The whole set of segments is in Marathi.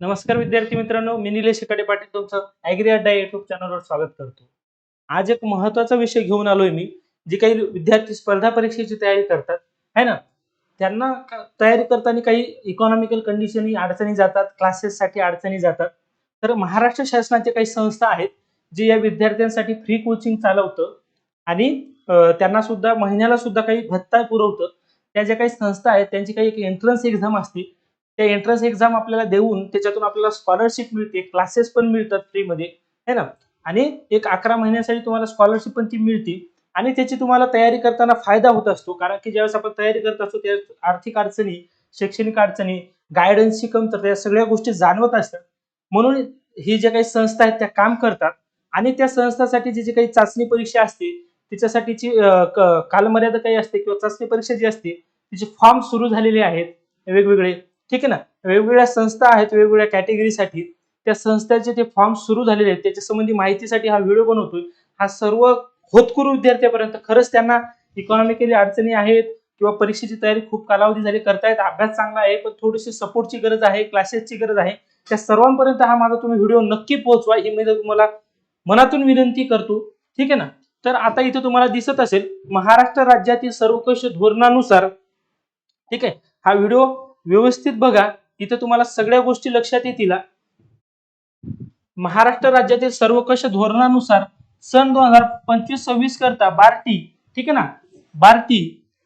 नमस्कार विद्यार्थी मित्रांनो मी निलेश शिकाडे पाटील तुमचं ॲग्री अड्डा युट्यूब चॅनलवर स्वागत करतो. आज एक महत्त्वाचा विषय घेऊन आलोय मी जे काही विद्यार्थी स्पर्धा परीक्षेची तयारी करतात है ना? त्यांना तयारी करताना काही इकॉनॉमिकल कंडिशनही अडचणी जातात क्लासेससाठी अडचणी जातात. तर महाराष्ट्र शासनाचे काही संस्था आहेत जे या विद्यार्थ्यांसाठी फ्री कोचिंग चालवतं आणि त्यांना सुद्धा महिन्याला सुद्धा काही भत्ता पुरवतं. त्या ज्या काही संस्था आहेत त्यांची काही एक एंट्रन्स एक्झाम असते त्या एंट्रन्स एक्झाम आपल्याला देऊन त्याच्यातून आपल्याला स्कॉलरशिप मिळते. क्लासेस पण मिळतात फ्रीमध्ये है ना? आणि एक अकरा महिन्यासाठी तुम्हाला स्कॉलरशिप पण ती मिळते. आणि त्याची तुम्हाला तयारी करताना फायदा होत असतो. कारण की ज्यावेळेस आपण तयारी करत असतो त्या आर्थिक अडचणी शैक्षणिक अडचणी गायडन्सची कमतरता या सगळ्या गोष्टी जाणवत असतात. म्हणून ही ज्या काही संस्था आहेत त्या काम करतात. आणि त्या संस्थासाठी जी जी काही चाचणी परीक्षा असते तिच्यासाठीची क- कालमर्यादा काही असते किंवा चाचणी परीक्षा जी असते तिचे फॉर्म सुरू झालेले आहेत. वेगवेगळे ठीक आहे ना? वेगवेगळ्या संस्था आहेत वेगवेगळ्या कॅटेगरीसाठी त्या संस्थेचे ते फॉर्म सुरू झालेले आहेत त्याच्या संबंधी माहितीसाठी हा व्हिडिओ बनवतोय. हा सर्व होतकरू विद्यार्थ्यापर्यंत खरंच त्यांना इकॉनॉमिकली अडचणी आहेत किंवा परीक्षेची तयारी खूप कालावधी झाली करतायत अभ्यास चांगला आहे पण थोडीशी सपोर्टची गरज आहे क्लासेसची गरज आहे. त्या सर्वांपर्यंत हा माझा तुम्ही व्हिडिओ नक्की पोहोचवा ही मी तुम्हाला मनातून विनंती करतो. ठीक आहे ना? तर आता इथे तुम्हाला दिसत असेल महाराष्ट्र राज्यातील सर्वकष धोरणानुसार ठीक आहे? हा व्हिडिओ व्यवस्थित बघा इथं तुम्हाला सगळ्या गोष्टी लक्षात येतील महाराष्ट्र राज्यातील सर्वकष धोरणानुसार सन दोन हजार पंचवीस सव्वीस करता बार्टी ठीक आहे ना? बार्टी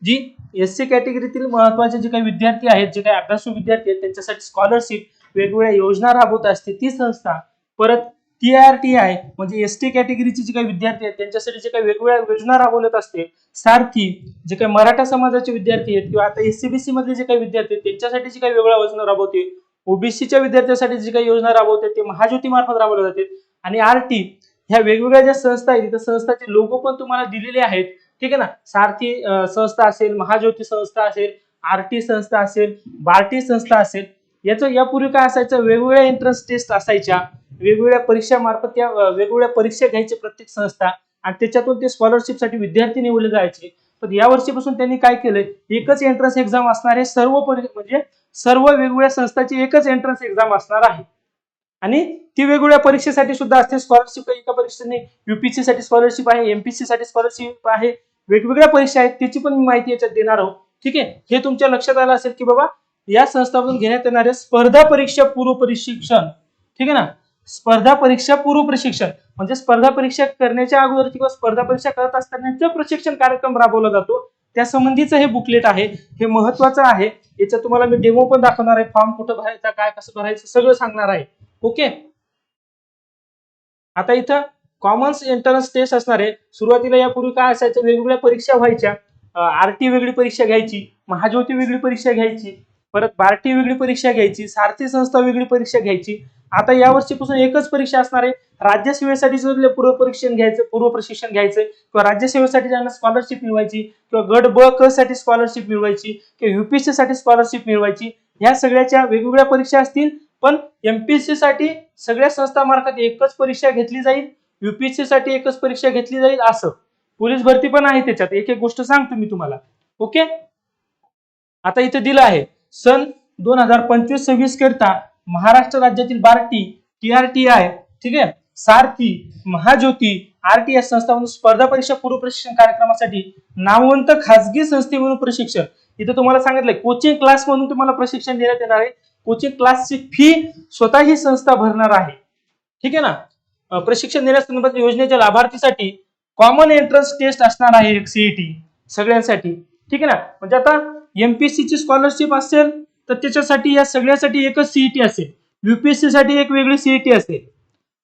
जी एस सी कॅटेगरीतील महत्त्वाचे जे काही विद्यार्थी आहेत जे काही अभ्यासू विद्यार्थी आहेत त्यांच्यासाठी स्कॉलरशिप वेगवेगळ्या योजना राबवत असते ती संस्था परत टी आर टी आय म्हणजे एस टी कॅटेगरीचे जे काही विद्यार्थी आहेत त्यांच्यासाठी जे काही वेगवेगळ्या योजना राबवण्यात असते सारथी जे काही मराठा समाजाचे विद्यार्थी आहेत किंवा आता एससीबीसी मधले जे काही विद्यार्थी आहेत त्यांच्यासाठी जी काही वेगळ्या योजना राबवते. ओबीसीच्या विद्यार्थ्यांसाठी जी काही योजना राबवते ते महाज्योती मार्फत राबवल्या जाते. आणि आर टी ह्या वेगवेगळ्या ज्या संस्था आहेत त्या संस्थाचे लोगो पण तुम्हाला दिलेले आहेत. ठीक आहे ना? सारथी संस्था असेल महाज्योती संस्था असेल आर टी संस्था असेल बार्टी संस्था असेल याचं यापूर्वी काय असायचं? वेगवेगळ्या एंट्रन्स टेस्ट असायच्या. वेगवेगळ्या परीक्षा मार्फत त्या वेगवेगळ्या परीक्षा घ्यायचे प्रत्येक संस्था आणि त्याच्यातून ते स्कॉलरशिपसाठी विद्यार्थी निवडले जायचे. पण या वर्षीपासून त्यांनी काय केलंय? एकच एंट्रन्स एक्झाम असणारे सर्व म्हणजे सर्व वेगवेगळ्या संस्थाची एकच एंट्रन्स एक्झाम असणार आहे. आणि ती वेगवेगळ्या परीक्षेसाठी सुद्धा असते. स्कॉलरशिप एका परीक्षेने युपीसी साठी स्कॉलरशिप आहे एमपीसी साठी स्कॉलरशिप आहे. वेगवेगळ्या परीक्षा आहेत. त्याची पण मी माहिती याच्यात देणार आहोत. ठीक आहे? हे तुमच्या लक्षात आलं असेल की बाबा या संस्थांमधून घेण्यात येणारे स्पर्धा परीक्षा पूर्व प्रशिक्षण. ठीक आहे ना? स्पर्धा परीक्षा पूर्व प्रशिक्षण. म्हणजे स्पर्धा परीक्षा करण्याच्या अगोदर किंवा स्पर्धा परीक्षा करत असताना जो प्रशिक्षण कार्यक्रम राबवला जातो त्या संबंधीचं हे बुकलेट आहे. हे महत्वाचं आहे. याच्यात तुम्हाला मी डेमो पण दाखवणार आहे. फॉर्म कुठं भरायचा काय कसं भरायचं सगळं सांगणार आहे. ओके आता इथं कॉमन्स एंट्रन्स टेस्ट असणार आहे. सुरुवातीला यापूर्वी काय असायचं? वेगवेगळ्या परीक्षा व्हायच्या. आरटी वेगळी परीक्षा घ्यायची महाज्योती वेगळी परीक्षा घ्यायची. परत बार्टी वेगळी परीक्षा घ्यायची सारथी संस्था वेगळी परीक्षा घ्यायची. आता या वर्षीपासून एकच परीक्षा असणार आहे. राज्यसेवेसाठी जर पूर्व परीक्षण घ्यायचं पूर्व प्रशिक्षण घ्यायचं किंवा राज्यसेवेसाठी ज्यांना स्कॉलरशिप मिळवायची किंवा गट ब क साठी स्कॉलरशिप मिळवायची किंवा युपीएससी साठी स्कॉलरशिप मिळवायची ह्या सगळ्याच्या वेगवेगळ्या परीक्षा असतील. पण एमपीएससी साठी सगळ्या संस्थामार्फत एकच परीक्षा घेतली जाईल युपीएससी साठी एकच परीक्षा घेतली जाईल असं. पोलीस भरती पण आहे त्याच्यात. एक एक गोष्ट सांगतो मी तुम्हाला. ओके? आता इथे दिलं आहे. सन दोन हजार पंचवीस सव्वीस करता महाराष्ट्र राज्यातील बार्टी टीआरटीआय ठीक आहे? सारथी महाज्योती आरटीआय संस्था म्हणून स्पर्धा परीक्षा पूर्व प्रशिक्षण कार्यक्रमासाठी नामवंत खासगी म्हणून प्रशिक्षण इथं तुम्हाला सांगितलंय कोचिंग क्लास म्हणून तुम्हाला प्रशिक्षण देण्यात येणार आहे. कोचिंग क्लासची फी स्वतः ही संस्था भरणार आहे. ठीक आहे ना? प्रशिक्षण देण्यासंदर्भात योजनेच्या लाभार्थीसाठी कॉमन एंट्रन्स टेस्ट असणार आहे एक सीईटी सगळ्यांसाठी. ठीक आहे ना? म्हणजे आता एमपीएससीची स्कॉलरशिप असेल तर त्याच्यासाठी या सगळ्यासाठी एकच सीईटी असेल. युपीएससी साठी एक वेगळी सीईटी असेल.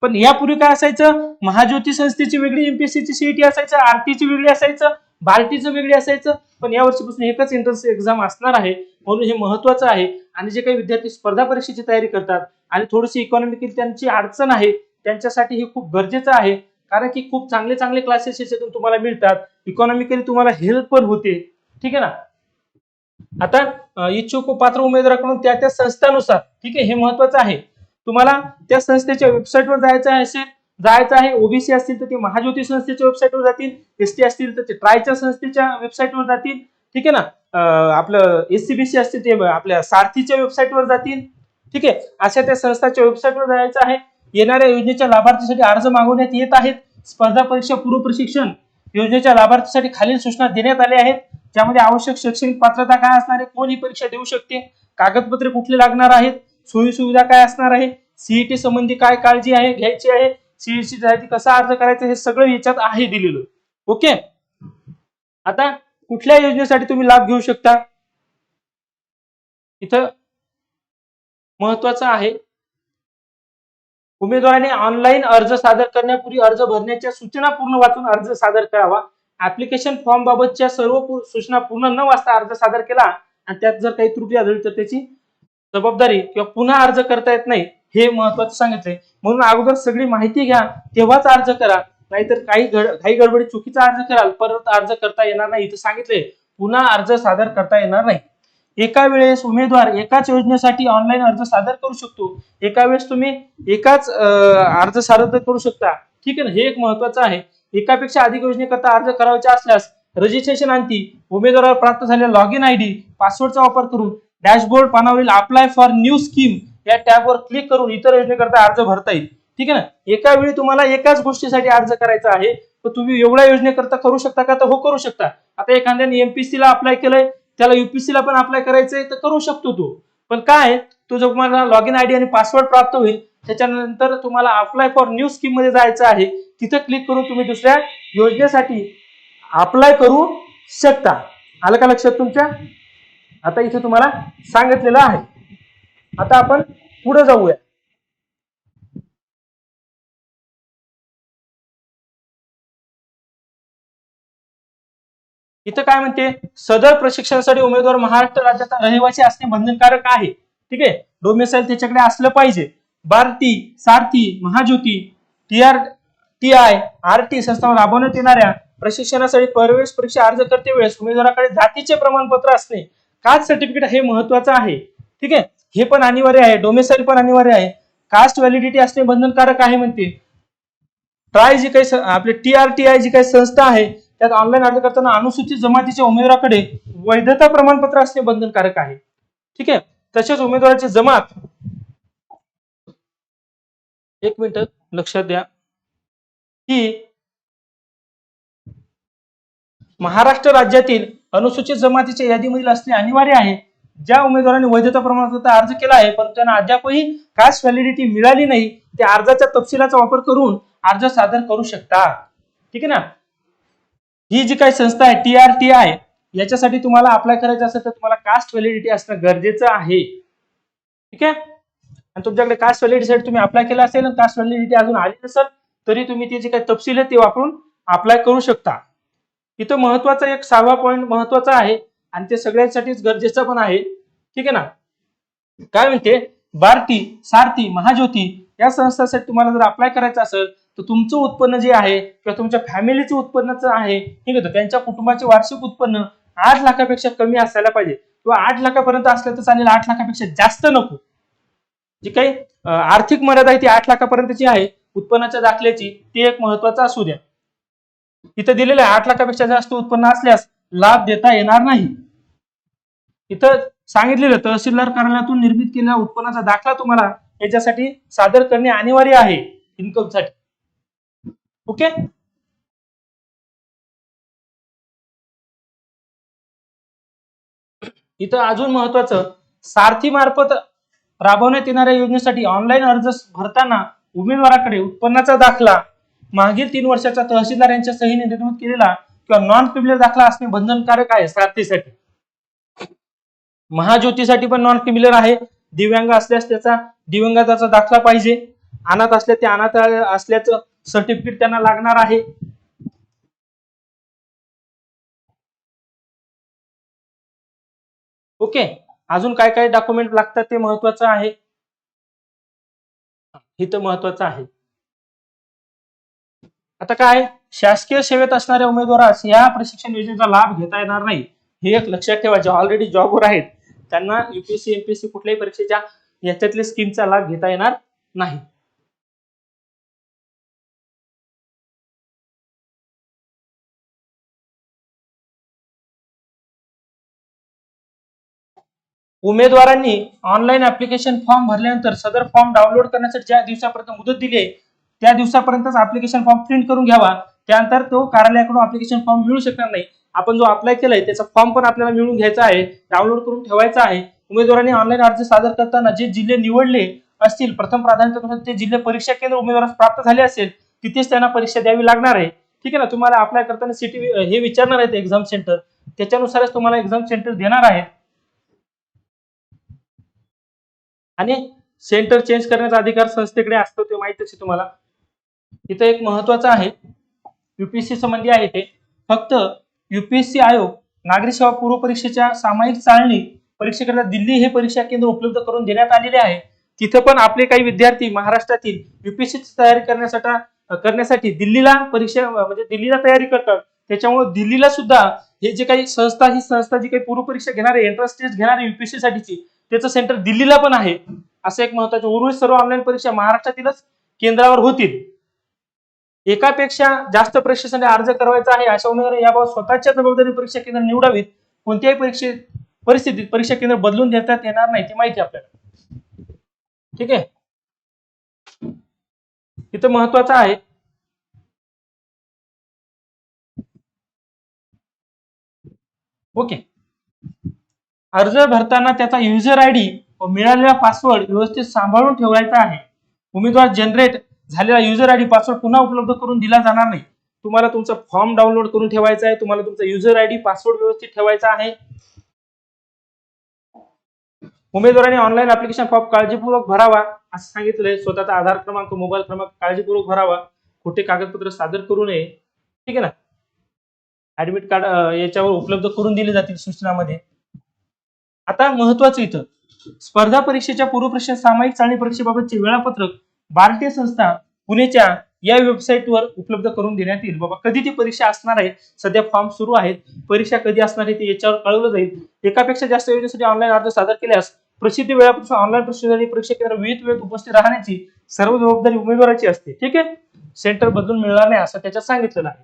पण यापूर्वी काय असायचं? महाज्योती संस्थेची वेगळी एमपीएससीची सीईटी असायचं आरटीची वेगळी असायचं बार्टीचं वेगळी असायचं. पण या वर्षीपासून एकच एंट्रन्स एक्झाम असणार आहे. म्हणून हे महत्वाचं आहे. आणि जे काही विद्यार्थी स्पर्धा परीक्षेची तयारी करतात आणि थोडीशी इकॉनॉमिकली त्यांची अडचण आहे त्यांच्यासाठी हे खूप गरजेचं आहे. कारण की खूप चांगले चांगले क्लासेस याच्यातून तुम्हाला मिळतात. इकॉनॉमिकली तुम्हाला हेल्प पण होते. ठीक आहे ना? आता इच्छुक पात्र उमेदवाराकडून त्या त्या संस्थानुसार ठीक आहे हे महत्वाचं आहे. तुम्हाला त्या संस्थेच्या वेबसाईटवर जायचं असेल जायचं आहे ओबीसी असतील तर ते महाज्योती संस्थेच्या वेबसाईटवर जातील एस टी असतील तर ते ट्रायच्या संस्थेच्या वेबसाईटवर जातील ठीक आहे ना? आपलं एससीबीसी असतील ते आपल्या सारथीच्या वेबसाईटवर जातील ठीक आहे? अशा त्या संस्थाच्या वेबसाईटवर जायचं आहे. येणाऱ्या योजनेच्या लाभार्थीसाठी अर्ज मागवण्यात येत आहेत. स्पर्धा परीक्षा पूर्व प्रशिक्षण योजनेच्या लाभार्थीसाठी खालील सूचना देण्यात आल्या आहेत. ज्यामध्ये आवश्यक शैक्षणिक पात्रता काय असणार आहे कोण ही परीक्षा देऊ शकते. कागदपत्रे कुठले लागणार आहेत सोयी सुविधा काय असणार आहे सीईटी संबंधी काय काळजी आहे घ्यायची आहे सीईटी साठी कसा अर्ज करायचा हे सगळं याच्यात आहे दिलेलं. ओके? आता कुठल्या योजनेसाठी तुम्ही लाभ घेऊ शकता? इथं महत्वाचं आहे. उमेदवाराने ऑनलाईन अर्ज सादर करण्यापूर्वी अर्ज भरण्याच्या सूचना पूर्ण वाचून अर्ज सादर करावा. ऍप्लिकेशन फॉर्म बाबतच्या सर्व सूचना पूर्ण न वाचता अर्ज सादर केला आणि त्यात जर काही त्रुटी आढळली तर त्याची जबाबदारी किंवा पुन्हा अर्ज करता येत नाही हे महत्वाचं सांगितलंय. म्हणून अगोदर सगळी माहिती घ्या तेव्हाच अर्ज करा. नाहीतर काही गड काही गडबडी चुकीचा अर्ज कराल परत अर्ज करता येणार नाही. इथं सांगितलंय पुन्हा अर्ज सादर करता येणार नाही. एका वेळेस उमेदवार एकाच योजनेसाठी ऑनलाईन अर्ज सादर करू शकतो. एका वेळेस तुम्ही एकाच अर्ज सादर करू शकता. ठीक आहे ना? हे एक महत्वाचं आहे. एकापेक्षा अधिक योजनेकरता अर्ज करायचा असल्यास रजिस्ट्रेशन अंती उमेदवाराला प्राप्त झालेला लॉग इन आय डी पासवर्डचा वापर करून डॅशबोर्ड पानावरील अप्लाय फॉर न्यू स्कीम या टॅबवर क्लिक करून इतर योजनेकरता अर्ज भरता येईल. ठीक आहे ना? एका वेळी तुम्हाला एकाच गोष्टीसाठी अर्ज करायचा आहे तर तुम्ही एवढ्या योजनेकरता करू शकता का? तर हो करू शकता. आता एखाद्याने एमपीसी ला अप्लाय केलंय त्याला युपीसी ला पण अप्लाय करायचंय तर करू शकतो तो. पण काय? तो जो तुम्हाला लॉग इन आयडी आणि पासवर्ड प्राप्त होईल त्याच्यानंतर तुम्हाला अप्लाय फॉर न्यू स्कीममध्ये जायचं आहे तिथं क्लिक करून तुम्ही दुसऱ्या योजनेसाठी अप्लाय करू शकता. आलं का लक्षात तुमच्या? आता इथे तुम्हाला सांगितलेलं आहे. आता आपण पुढे जाऊया. इथं काय म्हणते? सदर प्रशिक्षणासाठी उमेदवार महाराष्ट्र राज्याचा रहिवासी असणे बंधनकारक आहे. ठीक आहे? डोमेसाईल त्याच्याकडे असलं पाहिजे. BARTI SARTHI Mahajyoti T R T I R T संस्थांवर राबवण्यात येणाऱ्या प्रशिक्षणासाठी प्रवेश परीक्षा अर्ज करते वेळेस उमेदवाराकडे जातीचे प्रमाणपत्र असणे कास्ट सर्टिफिकेट हे महत्वाचं आहे. ठीक आहे? हे पण अनिवार्य आहे. डोमेसाईल पण अनिवार्य आहे. कास्ट व्हॅलिडिटी असणे बंधनकारक आहे म्हणते. ट्राय जी काही आपली आपले टी आर टी आय जी काही संस्था आहे त्यात ऑनलाईन अर्ज करताना अनुसूचित जमातीच्या उमेदवाराकडे वैधता प्रमाणपत्र असणे बंधनकारक आहे. ठीक आहे? तसेच उमेदवाराची जमात एक मिनिट लक्षात द्या. की महाराष्ट्र राज्यातील अनुसूचित जमातीच्या यादीमधील असणे अनिवार्य आहे. ज्या उमेदवारांनी वैधता प्रमाणपत्र अर्ज केला आहे परंतु त्यांना अद्यापही कास्ट व्हॅलिडिटी मिळाली नाही ते अर्जाच्या तपशिलाचा वापर करून अर्ज सादर करू शकतात. ठीक आहे ना? ही जी काही संस्था आहे टी आर टी आय याच्यासाठी तुम्हाला अप्लाय करायचं असेल तर तुम्हाला कास्ट व्हॅलिडिटी असणं गरजेचं आहे. ठीक आहे? आणि तुमच्याकडे कास्ट व्हॅलिडिटीसाठी तुम्ही अप्लाय केला असेल आणि कास्ट व्हॅलिडिटी अजून आली नसेल तरी तुम्ही ते जे काही तपशील आहेत ते वापरून अप्लाय करू शकता. इथं महत्त्वाचा एक सहावा पॉईंट महत्त्वाचा आहे आणि ते सगळ्यांसाठीच गरजेचं पण आहे. ठीक आहे ना? काय म्हणते? भारती सारथी महाज्योती या संस्थासाठी तुम्हाला जर अप्लाय करायचं असेल तर तुमचं उत्पन्न जे आहे किंवा तुमच्या फॅमिलीचं उत्पन्नाचं आहे ठीक आहे त्यांच्या कुटुंबाचे वार्षिक उत्पन्न आठ लाखापेक्षा कमी असायला पाहिजे. किंवा आठ लाखापर्यंत असलं तर चालेल आठ लाखापेक्षा जास्त नको. जी काही आर्थिक मर्यादा आहे ती आठ लाखापर्यंतची आहे उत्पन्नाच्या दाखल्याची ती एक महत्त्वाचा असू द्या. इथं दिलेलं आहे आठ लाखापेक्षा जास्त उत्पन्न असल्यास लाभ देता येणार नाही. इथं सांगितलेलं तहसीलदार कार्यालयातून निर्मित केलेला उत्पन्नाचा दाखला तुम्हाला याच्यासाठी सादर करणे अनिवार्य आहे इन्कमसाठी ओके? इथं अजून महत्वाचं सारथी मार्फत राबवण्यात येणाऱ्या योजनेसाठी ऑनलाईन अर्ज भरताना उमेदवाराकडे उत्पन्नाचा दाखला. मागील तीन वर्षाचा तहसीलदार यांच्या सहीने निर्मित केलेला किंवा नॉन क्रिमिनल दाखला असणे बंधनकारक आहे सारथीसाठी महाज्योतीसाठी पण नॉन क्रिमिनल आहे. दिव्यांग असल्यास त्याचा दिव्यांगाचा दाखला पाहिजे. अनाथ असल्या ते अनाथ असल्याचं सर्टिफिकेट त्यांना लागणार आहे. ओके? अजून काय काय डॉक्युमेंट लागतात ते महत्वाचं आहे? इथं महत्वाचं आहे. आता काय? शासकीय सेवेत असणाऱ्या उमेदवारास या प्रशिक्षण योजनेचा लाभ घेता येणार नाही. हे एक लक्षात ठेवा जे ऑलरेडी जॉबवर आहेत त्यांना युपीएससी एमपीएससी कुठल्याही परीक्षेच्या याच्यातल्या स्कीमचा लाभ घेता येणार नाही. उमेदवारांनी ऑनलाईन ऍप्लिकेशन फॉर्म भरल्यानंतर सदर फॉर्म डाउनलोड करण्यासाठी ज्या दिवसापर्यंत मुदत दिली आहे त्या दिवसापर्यंतच ऍप्लिकेशन फॉर्म प्रिंट करून घ्यावा. त्यानंतर तो कार्यालयाकडून ऍप्लिकेशन फॉर्म मिळू शकणार नाही. आपण जो अप्लाय केलाय त्याचा फॉर्म पण आपल्याला मिळून घ्यायचा आहे डाउनलोड करून ठेवायचा आहे. उमेदवारांनी ऑनलाईन अर्ज सादर करताना जे जिल्हे निवडले असतील प्रथम प्राधान्य ते जिल्हे परीक्षा केंद्र उमेदवारास प्राप्त झाले असेल तिथेच त्यांना परीक्षा द्यावी लागणार आहे. ठीक आहे ना? तुम्हाला अप्लाय करताना सिटी हे विचारणार आहेत एक्झाम सेंटर त्याच्यानुसारच तुम्हाला एक्झाम सेंटर देणार आहेत. आणि सेंटर चेंज करण्याचा अधिकार संस्थेकडे असतो ते माहितच आहे तुम्हाला. इथं एक महत्वाचं आहे. युपीएससी संबंधी आहे ते. फक्त युपीएससी आयोग नागरी सेवा पूर्व परीक्षेच्या सामायिक चालणी परीक्षेकरता दिल्ली हे परीक्षा केंद्र उपलब्ध करून देण्यात आलेले आहे. तिथं पण आपले काही विद्यार्थी महाराष्ट्रातील युपीएससीची तयारी करण्यासाठी करण्यासाठी दिल्लीला परीक्षा म्हणजे दिल्लीला तयारी करतात. त्याच्यामुळे दिल्लीला सुद्धा हे जे काही संस्था ही संस्था जी काही पूर्व परीक्षा घेणारे एंट्रन्स टेस्ट घेणारे युपीएससी साठीची त्याचं सेंटर दिल्लीला पण आहे. असं एक महत्वाचं उर्वरित सर्व ऑनलाईन परीक्षा महाराष्ट्रातीलच केंद्रावर होतील. एकापेक्षा जास्त परीक्षेसाठी अर्ज करायचा आहे अशा उमेदवार याबाबत स्वतःच्या जबाबदारी परीक्षा केंद्र निवडावीत. कोणत्याही परीक्षे परिस्थितीत परीक्षा केंद्र बदलून देता येणार नाही ती माहिती आपल्याला. ठीक आहे? इथं महत्वाचं आहे. ओके. अर्ज भरताना त्याचा युजर आय डी व मिळालेला पासवर्ड व्यवस्थित सांभाळून ठेवायचा आहे. उमेदवार जनरेट झालेला युजर आय डी पासवर्ड पुन्हा उपलब्ध करून दिला जाणार नाही. तुम्हाला तुमचा फॉर्म डाउनलोड करून ठेवायचा आहे. तुम्हाला तुमचा युजर आय डी पासवर्ड व्यवस्थित ठेवायचा आहे. उमेदवाराने ऑनलाईन अप्लिकेशन फॉर्म काळजीपूर्वक भरावा असं सांगितलंय. स्वतःचा आधार क्रमांक मोबाईल क्रमांक काळजीपूर्वक भरावा. खोटे कागदपत्र सादर करू नये. ठीक आहे ना? ऍडमिट कार्ड याच्यावर उपलब्ध करून दिले जातील सूचनामध्ये. आता महत्वाचं इथं. स्पर्धा परीक्षेच्या पूर्व सामायिक चाळणी परीक्षेबाबतचे वेळापत्रक भारतीय संस्था पुणेच्या या वेबसाईटवर उपलब्ध करून देण्यात येईल. बाबा कधी ती परीक्षा असणार आहे? सध्या फॉर्म सुरू आहेत. परीक्षा कधी असणार आहे ते याच्यावर कळवलं जाईल. एकापेक्षा जास्त योजनेसाठी ऑनलाईन अर्ज सादर केल्यास प्रसिद्ध वेळापासून ऑनलाईन प्रसिद्धी परीक्षा केंद्र विविध वेळेत उपस्थित राहण्याची सर्व जबाबदारी उमेदवाराची असते. ठीक आहे? सेंटर बदलून मिळणार नाही असं त्याच्यात सांगितलेलं आहे.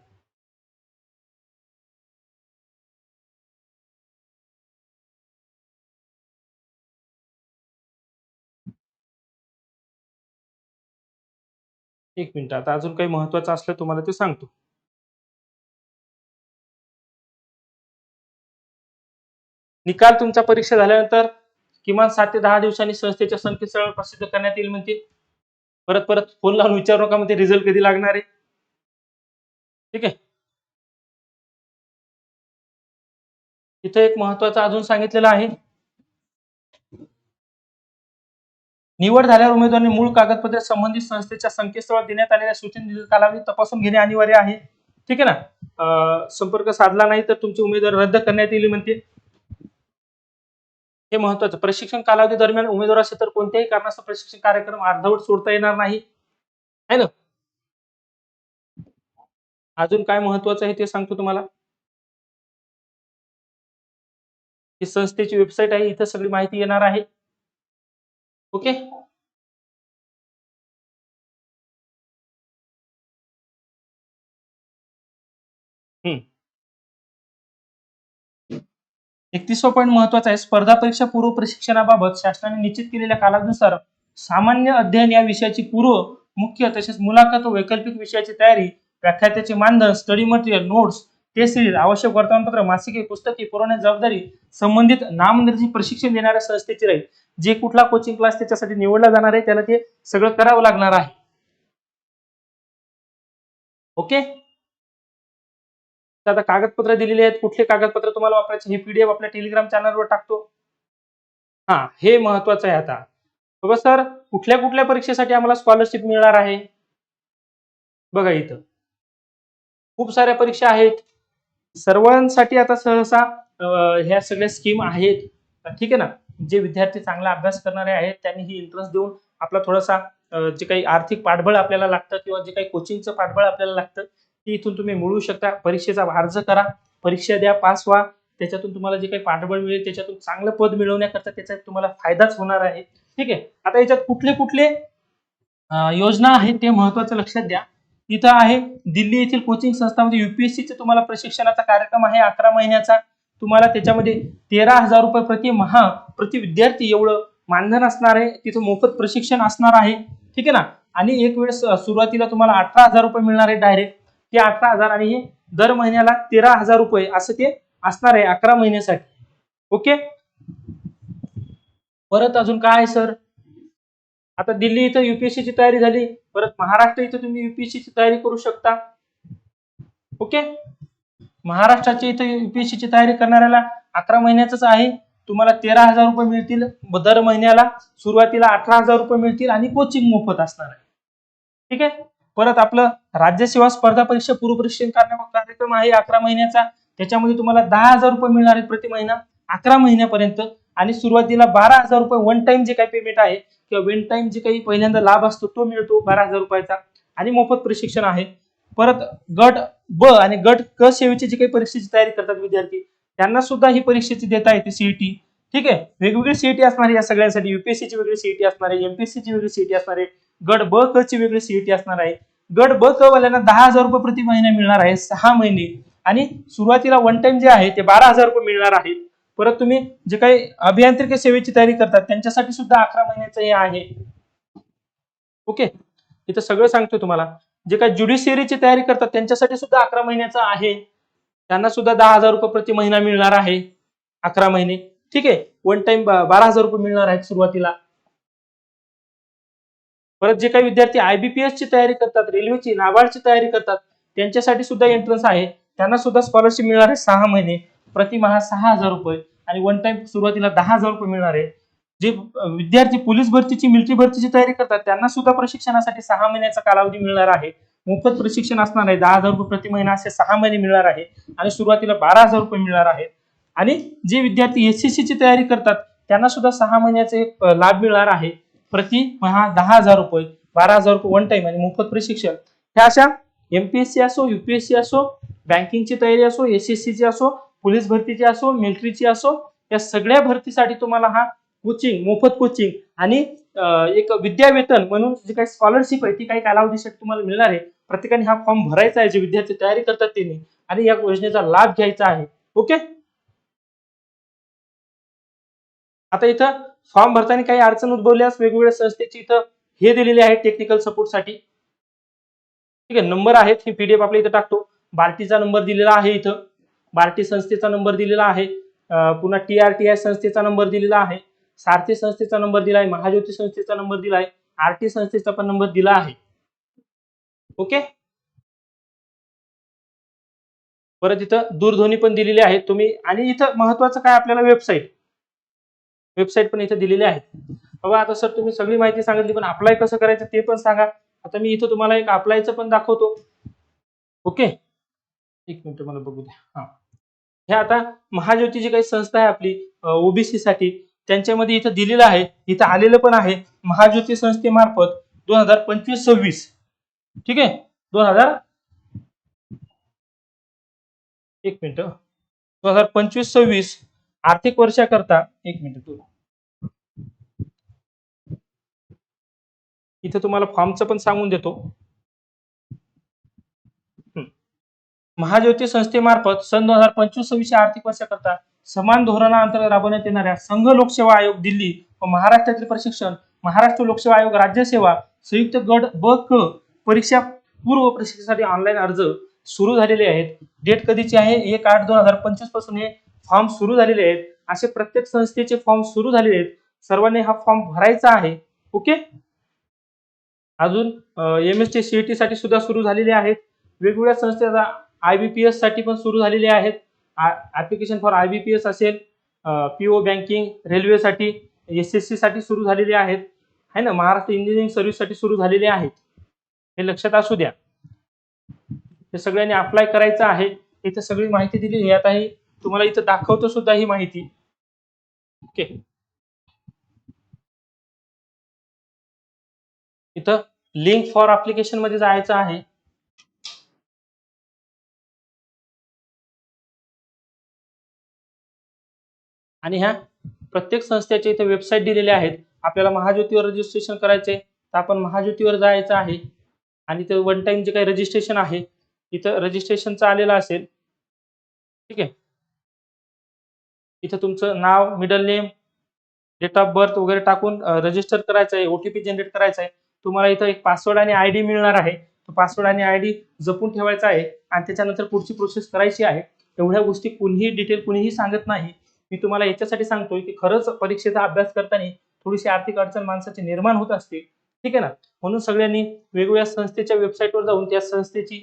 एक मिनिट. आता अजून काही महत्वाचं असलं तुम्हाला ते सांगतो. निकाल तुमचा परीक्षा झाल्यानंतर किमान सात ते दहा दिवसांनी संस्थेच्या संकेतस्थळावर प्रसिद्ध करण्यात येईल म्हणते परत परत फोन लावून विचारू नका म्हणते रिझल्ट कधी लागणार आहे. ठीक आहे? इथं एक महत्वाचं अजून सांगितलेलं आहे. निवड झाल्यावर उमेदवारांनी मूळ कागदपत्रे संबंधित संस्थेच्या संकेतस्थळावर देण्यात आलेल्या सूचना कालावधी तपासून घेणे अनिवार्य आहे. ठीक आहे ना? संपर्क साधला नाही तर तुमची उमेदवार रद्द करण्यात येईल म्हणते. हे महत्वाचं. प्रशिक्षण कालावधी दरम्यान उमेदवार असेल तर कोणत्याही कारणास्तव प्रशिक्षण कार्यक्रम अर्धवट सोडता येणार नाही. आहे ना? अजून काय महत्वाचं आहे ते सांगतो तुम्हाला. ही संस्थेची वेबसाईट आहे. इथं सगळी माहिती येणार आहे. ओके? एकतीसवा पॉईंट महत्त्वाचा आहे. स्पर्धा परीक्षा पूर्व प्रशिक्षणाबाबत शासनाने निश्चित केलेल्या कालानुसार सामान्य अध्ययन या विषयाची पूर्व मुख्य तसेच मुलाखत व वैकल्पिक विषयाची तयारी व्याख्यात्याचे मानधन study material notes test series आवश्यक वर्तमानपत्र मासिके पुस्तके पुरवण्याची जबाबदारी संबंधित नामनिर्देशित प्रशिक्षण देणाऱ्या संस्थेची राहील. जे कुठला कोचिंग क्लास त्याच्यासाठी निवडला जाणार आहे त्याला ते सगळं करावं लागणार आहे. ओके आता कागदपत्र दिलेली आहेत. कुठले कागदपत्र तुम्हाला वापरायचे हे पीडीएफ आपल्या टेलिग्राम चॅनलवर टाकतो. हा हे महत्वाचं आहे आता. बघा सर कुठल्या कुठल्या परीक्षेसाठी आम्हाला स्कॉलरशिप मिळणार आहे? बघा इथं. खूप साऱ्या परीक्षा आहेत. सर्वांसाठी आता सहसा ह्या सगळ्या स्कीम आहेत. ठीक आहे ना? जे विद्यार्थी चांगला अभ्यास करणारे आहेत त्यांनी ही इंटरेस्ट देऊन आपला थोडासा जे काही आर्थिक पाठबळ आपल्याला लागतं किंवा जे काही कोचिंगचं पाठबळ आपल्याला लागतं ते इथून तुम्ही मिळवू शकता. परीक्षेचा अर्ज करा. परीक्षा द्या पास व्हा. त्याच्यातून तुम्हाला जे काही पाठबळ मिळेल त्याच्यातून चांगलं पद मिळवण्याकरता त्याचा तुम्हाला फायदाच होणार आहे. ठीक आहे? आता याच्यात कुठले कुठले योजना आहेत ते महत्वाचं लक्षात द्या. इथं आहे दिल्ली येथील कोचिंग संस्थामध्ये युपीएससीचे तुम्हाला प्रशिक्षणाचा कार्यक्रम आहे अकरा महिन्याचा. तुम्हाला त्याच्यामध्ये तेरा हजार रुपये प्रति महा प्रति विद्यार्थी एवढं मानधन असणार आहे. तिथं मोफत प्रशिक्षण असणार आहे. ठीक आहे ना? आणि एक वेळेस सुरुवातीला तुम्हाला अठरा हजार रुपये मिळणार आहे डायरेक्ट ते अठरा हजार आणि हे दर महिन्याला तेरा हजार रुपये असं ते असणार आहे अकरा महिन्यासाठी. ओके? परत अजून काय आहे सर? आता दिल्ली इथं युपीएससीची तयारी झाली. परत महाराष्ट्र इथं तुम्ही युपीएससीची तयारी करू शकता. ओके? महाराष्ट्राची इथं युपीएससीची तयारी करणाऱ्याला अकरा महिन्याचंच आहे. तुम्हाला तेरा हजार रुपये मिळतील. दर महिन्याला सुरुवातीला अठरा हजार रुपये मिळतील आणि कोचिंग मोफत असणार आहे. ठीक आहे? परत आपलं राज्यसेवा स्पर्धा परीक्षा पूर्व परीक्षण कार्यक्रम आहे अकरा महिन्याचा. त्याच्यामध्ये तुम्हाला दहा हजार रुपये मिळणार आहेत प्रति महिना अकरा महिन्यापर्यंत. आणि सुरुवातीला बारा हजार रुपये वन टाइम जे काही पेमेंट आहे किंवा वन टाइम जे काही पहिल्यांदा लाभ असतो तो मिळतो बारा हजार रुपयाचा. आणि मोफत प्रशिक्षण आहे. परत गट ब आणि गट क सेवेची जी काही परीक्षेची तयारी करतात विद्यार्थी त्यांना सुद्धा ही परीक्षेची देता येते सीईटी ठीक आहे? वेगवेगळी सीईटी असणार आहे या सगळ्यांसाठी युपीएससीची वेगळी सीईटी असणार आहे एमपीएससी ची वेगळी सीईटी असणार आहे गट ब क ची वेगळी सीईटी असणार आहे. गट ब क वाल्यांना दहा हजार रुपये प्रति महिना मिळणार आहे सहा महिने. आणि सुरुवातीला वन टाइम जे आहे ते बारा हजार रुपये मिळणार आहे परत तुम्ही जे काही अभियांत्रिकी सेवेची तयारी करतात त्यांच्यासाठी सुद्धा अकरा महिन्याचं हे आहे. ओके? इथं सगळं सांगतो तुम्हाला. जे काही ज्युडिशियरीची तयारी करतात त्यांच्यासाठी सुद्धा अकरा महिन्याचा आहे. त्यांना सुद्धा दहा हजार रुपये प्रति महिना मिळणार आहे. अकरा महिने. ठीक आहे? वन टाइम बारा हजार रुपये मिळणार आहेत सुरुवातीला. परत जे काही विद्यार्थी आयबीपीएस ची तयारी करतात रेल्वेची नाबार्डची तयारी करतात त्यांच्यासाठी सुद्धा एंट्रन्स आहे. त्यांना सुद्धा स्कॉलरशिप मिळणार आहे सहा महिने. प्रतिमाहा सहा हजार रुपये. आणि वन टाइम सुरुवातीला दहा हजार रुपये मिळणार आहे. जे विद्यार्थी पोलीस भरतीची मिलिटरी भरतीची तयारी करतात त्यांना सुद्धा प्रशिक्षणासाठी सहा महिन्याचा कालावधी मिळणार आहे. मोफत प्रशिक्षण असणार आहे दहा हजार रुपये प्रति महिना असे सहा महिने मिळणार आहे आणि सुरुवातीला बारा हजार रुपये मिळणार आहेत आणि जे विद्यार्थी एसएससी ची तयारी करतात त्यांना सुद्धा सहा महिन्याचे लाभ मिळणार आहे प्रति महा दहा हजार रुपये बारा हजार रुपये वन टाइम आणि मोफत प्रशिक्षण. ह्या अशा एमपीएससी असो युपीएससी असो बँकिंगची तयारी असो एसएससी ची असो पोलीस भरतीची असो मिलिटरीची असो या सगळ्या भरतीसाठी तुम्हाला हा कोचिंग मोफत कोचिंग आणि एक विद्यावेतन म्हणून जी काही स्कॉलरशिप आहे ती काही कालावधीसाठी तुम्हाला मिळणार आहे. प्रत्येकाने हा फॉर्म भरायचा आहे जे विद्यार्थी तयारी करतात त्यांनी. आणि या योजनेचा लाभ घ्यायचा आहे. ओके आता इथं फॉर्म भरताना काही अडचण उद्भवल्यास वेगवेगळ्या संस्थेची इथं हे दिलेले आहे टेक्निकल सपोर्टसाठी ठीक आहे नंबर आहेत हे पीडीएफ आपल्या इथं टाकतो. बार्टीचा नंबर दिलेला आहे इथं. बार्टी संस्थेचा नंबर दिलेला आहे. पुन्हा टी आर टी आय संस्थेचा नंबर दिलेला आहे. सारथी संस्थेचा नंबर दिला आहे महाज्योती संस्थेचा नंबर दिला आहे आरटी संस्थेचा पण नंबर दिला आहे. ओके? परत इथं दूरध्वनी पण दिलेली आहे. तुम्ही आणि इथं महत्वाचं काय आपल्याला वेबसाईट वेबसाईट पण इथं दिलेली आहे बाबा आता सर तुम्ही सगळी माहिती सांगितली पण अप्लाय कसं करायचं ते पण सांगा. आता मी इथं तुम्हाला एक अप्लायचं पण दाखवतो. ओके? एक मिनिट मला बघू द्या. हा. हे आता महाज्योती जी काही संस्था आहे आपली ओबीसी साठी त्यांच्यामध्ये इथं दिलेलं आहे इथं आलेलं पण आहे महाज्योती संस्थेमार्फत दोन हजार पंचवीस सव्वीस. ठीक आहे? दोन हजार एक मिनिट. दोन हजार पंचवीस सव्वीस आर्थिक वर्षाकरता एक मिनिट इथं तुम्हाला फॉर्मचं पण सांगून देतो. महाज्योती संस्थेमार्फत सन दोन हजार पंचवीस सव्वीस आर्थिक वर्षाकरता समान धोरणाअंतर्गत राबवण्यात येणाऱ्या संघ लोकसेवा आयोग दिल्ली व महाराष्ट्रातील प्रशिक्षण महाराष्ट्र लोकसेवा आयोग राज्यसेवा संयुक्त गट ब क परीक्षा पूर्व परीक्षेसाठी ऑनलाईन अर्ज सुरू झालेले आहेत. डेट कधीची आहे? एक आठ दोन हजार पंचवीसपासून हे फॉर्म सुरू झालेले आहेत. असे प्रत्येक संस्थेचे फॉर्म सुरू झालेले आहेत. सर्वांनी हा फॉर्म भरायचा आहे. ओके अजून एम एस टी सीईटी साठी सुद्धा सुरू झालेले आहेत. वेगवेगळ्या संस्थेचा एससाठी पण सुरू झालेले आहेत. Application for I B P S असेल पीओ बँकिंग रेल्वेसाठी एस एस सी साठी सुरू झालेले आहेत. है ना? महाराष्ट्र इंजिनिअरिंग सर्व्हिससाठी सुरू झालेले आहेत. हे लक्षात असू द्या. हे सगळ्यांनी अप्लाय करायचं आहे. इथं सगळी माहिती दिली आहे. आता ही तुम्हाला इथं दाखवतो सुद्धा ही माहिती. ओके इथं लिंक फॉर अप्लिकेशनमध्ये जायचं आहे. आणि ह्या प्रत्येक संस्थेच्या इथे वेबसाईट दिलेल्या आहेत. आपल्याला महाज्योतीवर रजिस्ट्रेशन करायचंय. तर आपण महाज्योतीवर जायचं आहे. आणि ते वन टाइम जे काही रजिस्ट्रेशन आहे इथं रजिस्ट्रेशनचं आलेलं असेल. ठीक आहे? इथं तुमचं नाव middle name date of birth वगैरे टाकून रजिस्टर करायचं आहे ओटीपी जनरेट करायचा आहे तुम्हाला इथं एक पासवर्ड आणि आय डी मिळणार आहे. तो पासवर्ड आणि आय डी जपून ठेवायचा आहे. आणि त्याच्यानंतर पुढची प्रोसेस करायची आहे. एवढ्या गोष्टी कुणीही डिटेल कुणीही सांगत नाही. मी तुम्हाला याच्यासाठी सांगतोय की खरंच परीक्षेचा अभ्यास करताना थोडीशी आर्थिक अडचण माणसाची निर्माण होत असते. ठीक आहे ना? म्हणून सगळ्यांनी वेगवेगळ्या संस्थेच्या वेबसाईटवर जाऊन त्या संस्थेची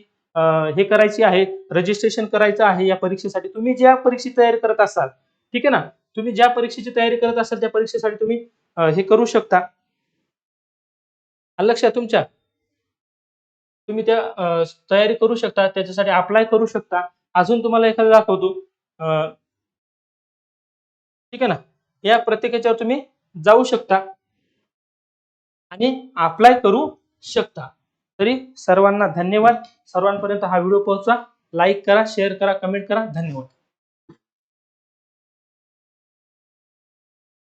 हे करायची आहे. रजिस्ट्रेशन करायचं आहे या परीक्षेसाठी. तुम्ही ज्या परीक्षेची तयारी करत असाल ठीक आहे ना? तुम्ही ज्या परीक्षेची तयारी करत असाल त्या परीक्षेसाठी तुम्ही हे करू शकता. लक्षात तुमच्या? तुम्ही त्या तयारी करू शकता. त्याच्यासाठी अप्लाय करू शकता. अजून तुम्हाला एखादं दाखवतो. अं, ठीक आहे ना? या प्रत्येकाच्यावर तुम्ही जाऊ शकता आणि अप्लाय करू शकता. तरी सर्वांना धन्यवाद. सर्वांपर्यंत हा व्हिडिओ पोहोचवा. लाईक करा शेअर करा कमेंट करा. धन्यवाद.